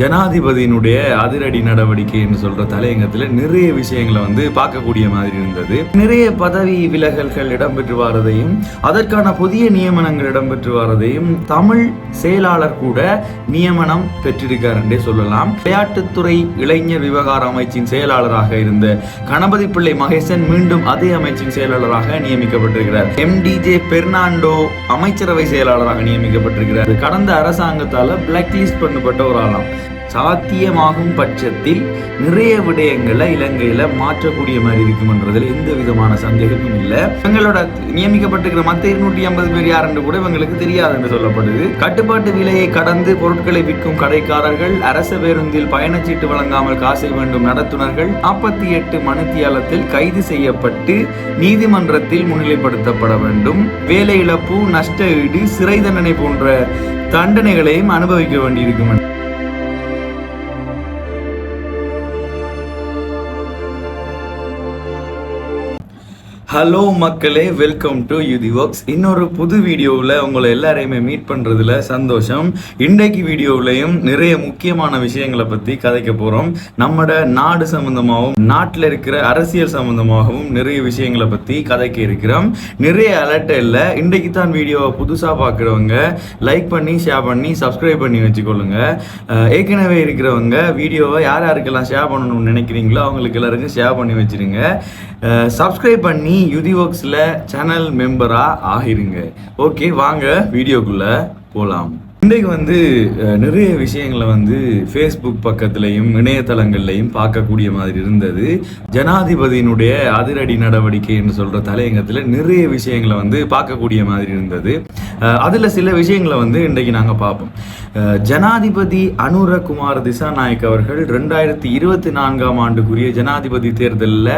ஜனாதிபதியினுடைய அதிரடி நடவடிக்கை என்று சொல்ற தலையங்கத்துல நிறைய விஷயங்களை வந்து பார்க்கக்கூடிய மாதிரி இருந்தது. நிறைய பதவி விலகல்கள் இடம்பெற்று வரதையும் அதற்கான புதிய நியமனங்கள் இடம்பெற்று வரதையும் தமிழ் செயலாளர் கூட நியமனம் பெற்றிருக்கார் என்றே சொல்லலாம். விளையாட்டுத்துறை இளைஞர் விவகார அமைச்சின் செயலாளராக இருந்த கணபதி பிள்ளை மகேசன் மீண்டும் அதே அமைச்சின் செயலாளராக நியமிக்கப்பட்டிருக்கிறார். எம்டிஜே பெர்னாண்டோ அமைச்சரவை செயலாளராக நியமிக்கப்பட்டிருக்கிறார். கடந்த அரசாங்கத்தால பிளாக் லிஸ்ட் பண்ணப்பட்ட ஒரு ஆளாம். சாத்தியமாகும் பட்சத்தில் நிறைய விடயங்களை இலங்கையில மாற்றக்கூடிய மாதிரி இருக்கும்ன்றதுல எந்த விதமான சந்தேகமும் இல்லை. இவங்களோட நியமிக்கப்பட்டிருக்கிற மத்த இருநூற்றி ஐம்பது பேர் யார் என்று கூட இவங்களுக்கு தெரியாது என்று சொல்லப்படுது. கட்டுப்பாட்டு விலையை கடந்து பொருட்களை விற்கும் கடைக்காரர்கள் அரச பேருந்தில் பயணச்சீட்டு வழங்காமல் காசை வேண்டும் நடத்துனர்கள் நாற்பத்தி எட்டு மணித்தியாலத்தில் கைது செய்யப்பட்டு நீதிமன்றத்தில் முன்னிலைப்படுத்தப்பட வேண்டும். வேலை இழப்பு நஷ்ட ஈடு சிறை தண்டனை போன்ற தண்டனைகளையும் அனுபவிக்க வேண்டியிருக்கும். ஹலோ மக்களே வெல்கம் டு யுதி ஒர்க்ஸ் இன்னொரு புது வீடியோவில் உங்களை எல்லாரையுமே மீட் பண்ணுறதுல சந்தோஷம். இன்றைக்கு வீடியோவிலையும் நிறைய முக்கியமான விஷயங்களை பற்றி கதைக்க போகிறோம் நம்மட நாடு சம்மந்தமாகவும் நாட்டில் இருக்கிற அரசியல் சம்மந்தமாகவும் நிறைய விஷயங்களை பற்றி கதைக்க இருக்கிறோம். நிறைய அலர்ட் இல்லை. இன்றைக்கு தான் வீடியோவை புதுசாக பார்க்குறவங்க லைக் பண்ணி ஷேர் பண்ணி சப்ஸ்கிரைப் பண்ணி வச்சுக்கொள்ளுங்க. ஏற்கனவே இருக்கிறவங்க வீடியோவை யார் யாருக்கெல்லாம் ஷேர் பண்ணணும்னு நினைக்கிறீங்களோ அவங்களுக்கு எல்லாருக்கும் ஷேர் பண்ணி வச்சிருங்க. சப்ஸ்கிரைப் பண்ணி யுதிவொர்க்ஸில் சேனல் மெம்பராக ஆகிருங்க. ஓகே வாங்க வீடியோக்குள்ளே போகலாம் இன்றைக்கு வந்து நிறைய விஷயங்களை வந்து ஃபேஸ்புக் பக்கத்துலையும் இணையதளங்கள்லையும் பார்க்கக்கூடிய மாதிரி இருந்தது. ஜனாதிபதியினுடைய அதிரடி நடவடிக்கை என்று சொல்கிற தலையங்கத்தில் நிறைய விஷயங்களை வந்து பார்க்கக்கூடிய மாதிரி இருந்தது. அதில் அதுல சில விஷயங்களை வந்து இன்றைக்கு நாங்கள் பார்ப்போம். அஹ், ஜனாதிபதி அனுரகுமார் திசாநாயக் அவர்கள் ரெண்டாயிரத்தி இருபத்தி நான்காம் ஆண்டுக்குரிய ஜனாதிபதி தேர்தலில்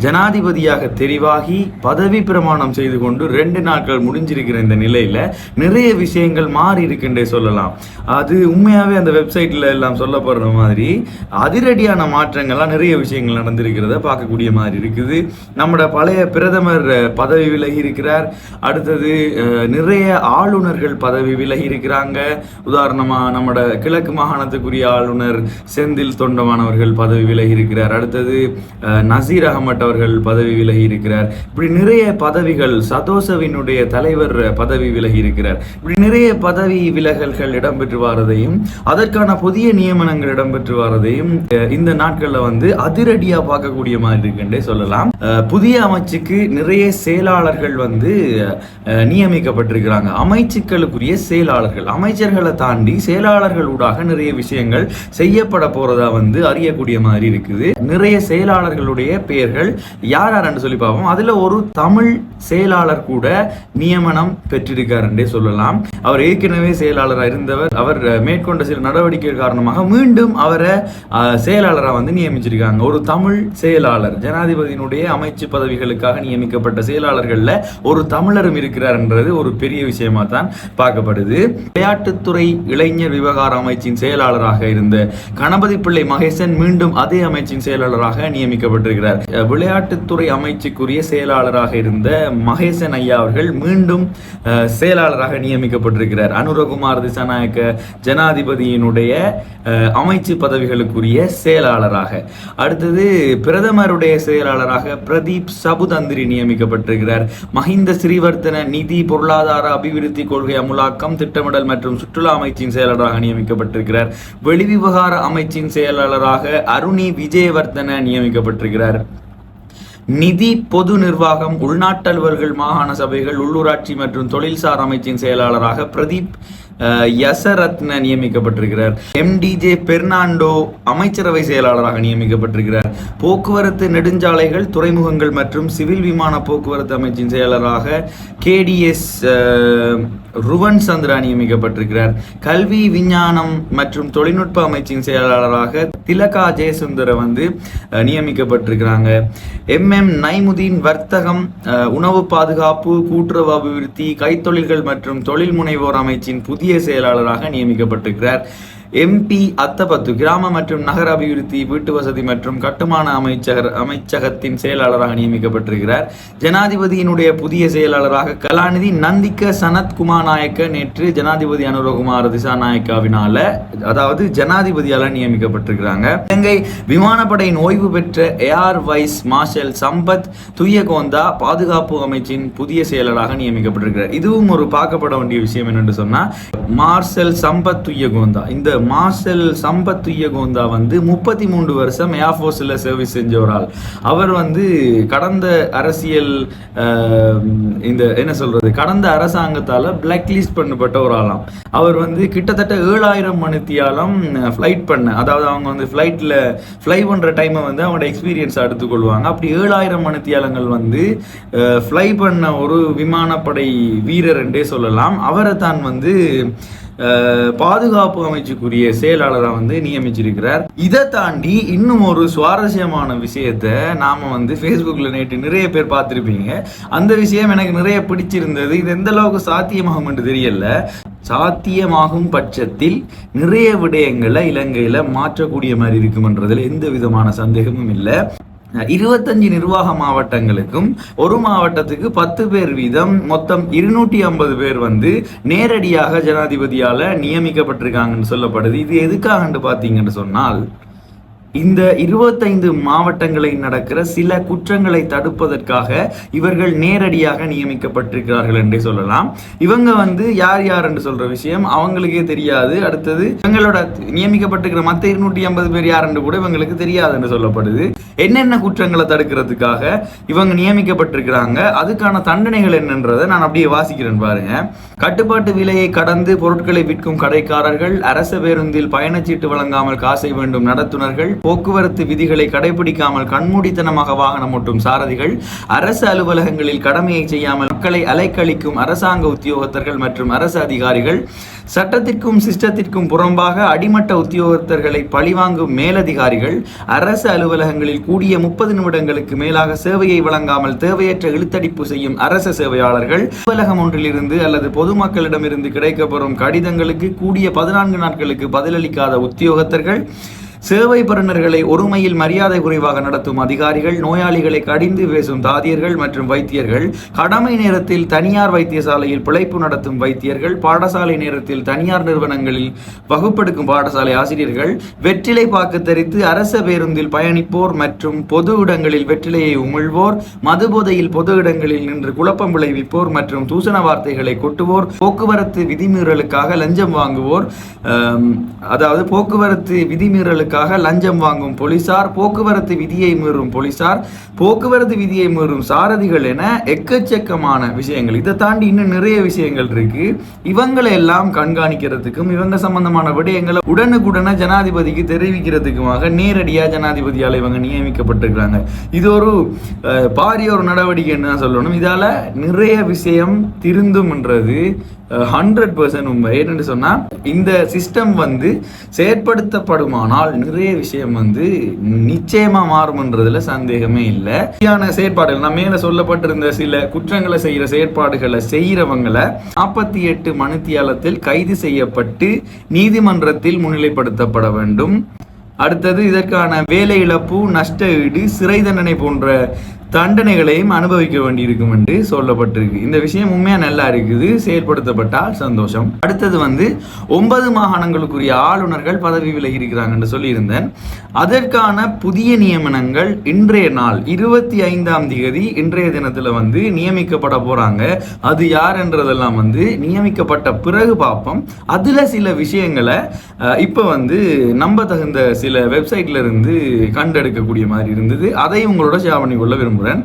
ஜனாதிபதியாக தெரிவாகி பதவி பிரமாணம் செய்து கொண்டு ரெண்டு நாட்கள் முடிஞ்சிருக்கிற இந்த நிலையில நிறைய விஷயங்கள் மாறி இருக்கின்ற சொல்லலாம். அது உண்மையாவே அந்த வெப்சைட்ல எல்லாம் சொல்லப்படுற மாதிரி அதிரடியான மாற்றங்கள்லாம் நிறைய விஷயங்கள் நடந்திருக்கிறத பார்க்கக்கூடிய மாதிரி இருக்குது. நம்மட பழைய பிரதமர் பதவி விலகி இருக்கிறார். அடுத்தது நிறைய ஆளுநர்கள் பதவி விலகி இருக்கிறாங்க. உதாரணமாக நம்மட கிழக்கு மாகாணத்துக்குரிய ஆளுநர் செந்தில் தொண்டமானவர்கள் பதவி விலகி இருக்கிறார். அடுத்தது நசீர் அகமட் அவர்கள் பதவி விலகி இருக்கிறார். இப்படி நிறைய பதவிகள் சதோசவினுடைய தலைவர் பதவி விலகி இருக்கிறார். இப்படி நிறைய பதவி விலக விலகல்கள் இடம்பெற்று வரதையும் அதற்கான புதிய நியமனங்கள் இடம்பெற்று வரதையும் இந்த நாட்கள்ல வந்து அதிரடியா பார்க்கக்கூடிய மாதிரி இருக்குன்றே சொல்லலாம். புதிய அமைச்சுக்கு நிறைய செயலாளர்கள் வந்து நியமிக்கப்பட்டிருக்கிறாங்க. அமைச்சுக்களுக்குரிய செயலாளர்கள் அமைச்சர்களை தாண்டி செயலாளர்கள் ஊடாக நிறைய விஷயங்கள் செய்யப்பட போறதா வந்து அறியக்கூடிய மாதிரி இருக்குது. நிறைய செயலாளர்களுடைய பெயர்கள் யார் யாருன்னு சொல்லி பார்ப்போம். அதுல ஒரு தமிழ் செயலாளர் கூட நியமனம் பெற்றிருக்காருன்றே சொல்லலாம். அவர் ஏற்கனவே செயலாளராக இருந்தவர். அவர் மேற்கொண்ட சில நடவடிக்கைகள் காரணமாக மீண்டும் அவரை அஹ், செயலாளராக வந்து நியமிச்சிருக்காங்க. ஒரு தமிழ் செயலாளர் ஜனாதிபதியினுடைய அமைச்சு பதவிகளுக்காக நியமிக்கப்பட்ட செயலாளர்களில் ஒரு தமிழரும் இருக்கிறார்ன்றது ஒரு பெரிய விஷயமா தான் பார்க்கப்படுது. விளையாட்டுத்துறை இளைஞர் விவகார அமைச்சின் செயலாளராக இருந்த கணபதி பிள்ளை மகேசன் மீண்டும் அதே அமைச்சின் செயலாளராக நியமிக்கப்பட்டிருக்கிறார். விளையாட்டுத்துறை அமைச்சுக்குரிய செயலாளராக இருந்த மகேசன் ஐயா அவர்கள் மீண்டும் செயலாளராக நியமிக்கப்பட்டிருக்கிறார். அனுரகுமார் திசாநாயக்க ஜனாதிபதியினுடைய அமைச்சு பதவிகளுக்குரிய செயலாளராக. அடுத்தது பிரதமருடைய செயலாளராக பிரதீப் சபுதந்திரி நியமிக்கப்பட்டிருக்கிறார். மஹிந்த ஸ்ரீவர்த்தன நிதி பொருளாதார அபிவிருத்தி கொள்கை அமுலாக்கம் திட்டமிடல் மற்றும் சுற்றுலா அமைச்சின் செயலாளராக நியமிக்கப்பட்டிருக்கிறார். வெளிவிவகார அமைச்சின் செயலாளராக அருணி விஜயவர்த்தன நியமிக்கப்பட்டிருக்கிறார். நிதி பொது நிர்வாகம் உள்நாட்டலுவல்கள் மாகாண சபைகள் உள்ளூராட்சி மற்றும் தொழில்சார் அமைச்சின் செயலாளராக பிரதீப் யசரத்ன நியமிக்கப்பட்டிருக்கிறார். எம்டிஜே பெர்னாண்டோ அமைச்சரவை செயலாளராக நியமிக்கப்பட்டிருக்கிறார். போக்குவரத்து நெடுஞ்சாலைகள் துறைமுகங்கள் மற்றும் சிவில் விமான போக்குவரத்து அமைச்சின் செயலராக கேடிஎஸ் ருவன் சந்திரா நியமிக்கப்பட்டிருக்கிறார். கல்வி விஞ்ஞானம் மற்றும் தொழில்நுட்ப அமைச்சின் செயலாளராக திலகா ஜெயசுந்தர வந்து நியமிக்கப்பட்டிருக்கிறாங்க. எம் எம் நைமுதீன் வர்த்தகம் உணவு பாதுகாப்பு கூட்டுறவு அபிவிருத்தி கைத்தொழில்கள் மற்றும் தொழில் முனைவோர் அமைச்சின் புதிய செயலாளராக நியமிக்கப்பட்டிருக்கிறார். எம்பி அத்தபத்து கிராம மற்றும் நகர அபிவிருத்தி வீட்டு வசதி மற்றும் கட்டுமான அமைச்சகர் அமைச்சகத்தின் செயலாளராக நியமிக்கப்பட்டிருக்கிறார். ஜனாதிபதியினுடைய புதிய செயலாளராக கலாநிதி நந்திக்க சனத் குமாநாயக்க நேற்று ஜனாதிபதி அனுரகுமார் திசாநாயக்காவினால அதாவது ஜனாதிபதியால நியமிக்கப்பட்டிருக்கிறாங்க. இலங்கை விமானப்படையின் ஓய்வு பெற்ற air vice marshal Sampath Thuyyakontha பாதுகாப்பு அமைச்சின் புதிய செயலராக நியமிக்கப்பட்டிருக்கிறார். இதுவும் ஒரு பார்க்கப்பட வேண்டிய விஷயம் என்னென்று சொன்னா மார்ஷல் சம்பத் துய்யகோந்தா இந்த மார்ஷல் சம்பத் துய்யகோந்தா வந்து முப்பத்தி மூன்று வருஷம் ஏர்ஃபோர்ஸில் சர்வீஸ் செஞ்ச ஒரு ஆள் அவர் வந்து கடந்த அரசியல் இந்த என்ன சொல்கிறது கடந்த அரசாங்கத்தால் பிளாக் லிஸ்ட் பண்ணப்பட்ட ஒரு ஆளாம். அவர் வந்து கிட்டத்தட்ட ஏழாயிரம் மணித்தியாலம் ஃப்ளைட் பண்ண அதாவது அவங்க வந்து ஃப்ளைட்டில் ஃப்ளை பண்ணுற டைமை வந்து அவங்களோட எக்ஸ்பீரியன்ஸ் எடுத்துக்கொள்வாங்க அப்படி ஏழாயிரம் மணித்தியாலங்கள் வந்து ஃப்ளை பண்ண ஒரு விமானப்படை வீரர் என்றே சொல்லலாம். அவரை தான் வந்து பாதுகாப்பு அமைச்சுக்குரிய செயலாளராக வந்து நியமிச்சிருக்கிறார். இதை தாண்டி இன்னும் ஒரு சுவாரஸ்யமான விஷயத்தை நாம வந்து ஃபேஸ்புக்கில் நேற்று நிறைய பேர் பார்த்துருப்பீங்க. அந்த விஷயம் எனக்கு நிறைய பிடிச்சிருந்தது. இது எந்த அளவுக்கு சாத்தியமாகும் என்று தெரியல. சாத்தியமாகும் பட்சத்தில் நிறைய விடயங்களை இலங்கையில் மாற்றக்கூடிய மாதிரி இருக்கும்ன்றதில் எந்த விதமான சந்தேகமும் இல்லை. இருபத்தஞ்சு நிர்வாக மாவட்டங்களுக்கும் ஒரு மாவட்டத்துக்கு பத்து பேர் வீதம் மொத்தம் இருநூற்றி ஐம்பது பேர் வந்து நேரடியாக ஜனாதிபதியால நியமிக்கப்பட்டிருக்காங்கன்னு சொல்லப்படுது. இது எதுக்காகன்னு பார்த்தீங்கன்னு சொன்னால் இந்த இருபத்தைந்து மாவட்டங்களில் நடக்கிற சில குற்றங்களை தடுப்பதற்காக இவர்கள் நேரடியாக நியமிக்கப்பட்டிருக்கிறார்கள் என்றே சொல்லலாம். இவங்க வந்து யார் யார் என்று சொல்ற விஷயம் அவங்களுக்கே தெரியாது. அடுத்தது இவங்களோட நியமிக்கப்பட்டிருக்கிற மற்ற இருநூற்றி ஐம்பது பேர் யார் என்று கூட இவங்களுக்கு தெரியாது என்று சொல்லப்படுது. என்னென்ன குற்றங்களை தடுக்கிறதுக்காக இவங்க நியமிக்கப்பட்டிருக்கிறாங்க அதுக்கான தண்டனைகள் என்னன்றதை நான் அப்படியே வாசிக்கிறேன் பாருங்க. கட்டுப்பாட்டு விலையை கடந்து பொருட்களை விற்கும் கடைக்காரர்கள் அரசு பேருந்தில் பயணச்சீட்டு வழங்காமல் காசை வேண்டும் நடத்துனர்கள் போக்குவரத்து விதிகளை கடைபிடிக்காமல் கண்மூடித்தனமாக வாகனம் ஓட்டும் சாரதிகள் அரசு அலுவலகங்களில் கடமையை செய்யாமல் மக்களை அலைக்கழிக்கும் அரசாங்க உத்தியோகத்தர்கள் மற்றும் அரசு அதிகாரிகள் சட்டத்திற்கும் சிஸ்டத்திற்கும் புறம்பாக அடிமட்ட உத்தியோகத்தர்களை பழிவாங்கும் மேலதிகாரிகள் அரசு அலுவலகங்களில் கூடிய முப்பது நிமிடங்களுக்கு மேலாக சேவையை வழங்காமல் தேவையற்ற இழுத்தடிப்பு செய்யும் அரசு சேவையாளர்கள் அலுவலகம் ஒன்றிலிருந்து அல்லது பொதுமக்களிடமிருந்து கிடைக்கப்பெறும் கடிதங்களுக்கு கூடிய பதினான்கு நாட்களுக்கு பதிலளிக்காத உத்தியோகத்தர்கள் சேவை பெறுநர்களை ஒருமையில் மரியாதை குறைவாக நடத்தும் அதிகாரிகள் நோயாளிகளை கடிந்து பேசும் தாதியர்கள் மற்றும் வைத்தியர்கள் கடமை நேரத்தில் தனியார் வைத்தியசாலையில் பிழைப்பு நடத்தும் வைத்தியர்கள் பாடசாலை நேரத்தில் தனியார் நிறுவனங்களில் வகுப்பெடுக்கும் பாடசாலை ஆசிரியர்கள் வெற்றிலை பாக்கு தரித்து அரச பேருந்தில் பயணிப்போர் மற்றும் பொது இடங்களில் வெற்றிலையை உமிழ்வோர் மதுபோதையில் பொது இடங்களில் நின்று குழப்பம் விளைவிப்போர் மற்றும் தூசண வார்த்தைகளை கொட்டுவோர் போக்குவரத்து விதிமீறலுக்காக லஞ்சம் வாங்குவோர் அதாவது போக்குவரத்து விதிமீறலுக்கு விதிமீறலுக்காக லஞ்சம் வாங்கும் போலீசார் போக்குவரத்து விதியை மீறும் போலீசார் போக்குவரத்து விதியை மீறும் சாரதிகள் என எக்கச்சக்கமான விஷயங்கள். இதை தாண்டி இன்னும் நிறைய விஷயங்கள் இருக்கு. இவங்களை எல்லாம் கண்காணிக்கிறதுக்கும் இவங்க சம்பந்தமான விடயங்களை உடனுக்குடனே ஜனாதிபதிக்கு தெரிவிக்கிறதுக்குமாக நேரடியா ஜனாதிபதியால் இவங்க நியமிக்கப்பட்டிருக்கிறாங்க. இது ஒரு பாரிய ஒரு நடவடிக்கைன்னு தான் சொல்லணும். இதால நிறைய விஷயம் திருந்தும்ன்றது ஹண்ட்ரட் பர்சன்ட் உண்மை. ஏன்னு சொன்னால் இந்த சிஸ்டம் வந்து செயற்படுத்தப்படுமானால் நிறைய விஷயம் வந்து நிச்சயமாக மாறும்ன்றதுல சந்தேகமே இல்லை. சரியான செயற்பாடுகள் நான் மேல சொல்லப்பட்டிருந்த சில குற்றங்களை செய்கிற செயற்பாடுகளை செய்கிறவங்களை நாற்பத்தி எட்டு மணித்தியாலத்தில் கைது செய்யப்பட்டு நீதிமன்றத்தில் முன்னிலைப்படுத்தப்பட வேண்டும். அடுத்தது இதற்கான வேலை இழப்பு நஷ்ட ஈடு சிறை தண்டனை போன்ற தண்டனைகளையும் அனுபவிக்க வேண்டியிருக்கும் என்று சொல்லப்பட்டிருக்கு. இந்த விஷயம் உண்மையா நல்லா இருக்குது. செயல்படுத்தப்பட்டால் சந்தோஷம். அடுத்தது வந்து ஒன்பது மாகாணங்களுக்குரிய ஆளுநர்கள் பதவி விலகி இருக்கிறாங்கன்னு சொல்லியிருந்தேன். அதற்கான புதிய நியமனங்கள் இன்றைய நாள் இருபத்தி ஐந்தாம் தேதி இன்றைய தினத்துல வந்து நியமிக்கப்பட போறாங்க. அது யார் என்றதெல்லாம் வந்து நியமிக்கப்பட்ட பிறகு பார்ப்போம். அதுல சில விஷயங்களை இப்போ இப்ப வந்து நம்ப தகுந்த சில வெப்சைட்ல இருந்து கண்டெடுக்கக்கூடிய மாதிரி இருந்தது. அதையும் உங்களோட ஷேர் பண்ணிக்கொள்ள விரும்புகிறேன் তোমরা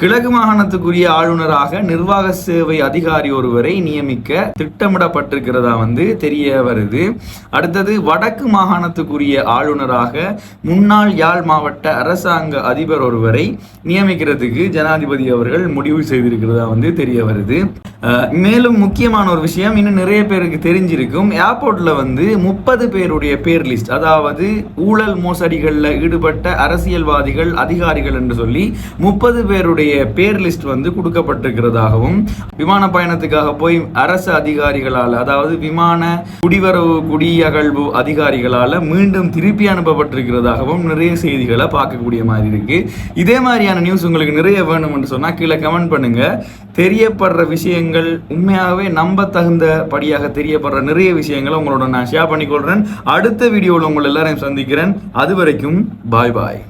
கிழக்கு மாகாணத்துக்குரிய ஆளுநராக நிர்வாக சேவை அதிகாரி ஒருவரை நியமிக்க திட்டமிடப்பட்டிருக்கிறதா வந்து தெரிய வருது. அடுத்தது வடக்கு மாகாணத்துக்குரிய ஆளுநராக முன்னாள் யாழ் மாவட்ட அரசாங்க அதிபர் ஒருவரை நியமிக்கிறதுக்கு ஜனாதிபதி அவர்கள் முடிவு செய்திருக்கிறதா வந்து தெரிய வருது. மேலும் முக்கியமான ஒரு விஷயம் இன்னும் நிறைய பேருக்கு தெரிஞ்சிருக்கும். ஏர்போர்ட்ல வந்து முப்பது பேருடைய பேர் லிஸ்ட் அதாவது ஊழல் மோசடிகளில் ஈடுபட்ட அரசியல்வாதிகள் அதிகாரிகள் என்று சொல்லி முப்பது பேருடைய அவர்களுடைய பேர் லிஸ்ட் வந்து கொடுக்கப்பட்டிருக்கிறதாகவும் விமான பயணத்துக்காக போய் அரசு அதிகாரிகளால் அதாவது விமான குடிவரவு குடியகழ்வு அதிகாரிகளால் மீண்டும் திருப்பி அனுப்பப்பட்டிருக்கிறதாகவும் நிறைய செய்திகளை பார்க்கக்கூடிய மாதிரி இருக்கு. இதே மாதிரியான நியூஸ் உங்களுக்கு நிறைய வேணும்னு சொன்னா கீழே கமெண்ட் பண்ணுங்க. தெரியப்படுற விஷயங்கள் உண்மையாகவே நம்ப தகுந்த படியாக தெரியப்படுற நிறைய விஷயங்களை உங்களோட நான் ஷேர் பண்ணிக்கொள்றேன். அடுத்த வீடியோவில் உங்களை எல்லாரையும் சந்திக்கிறேன். அது வரைக்கும் பாய் பாய்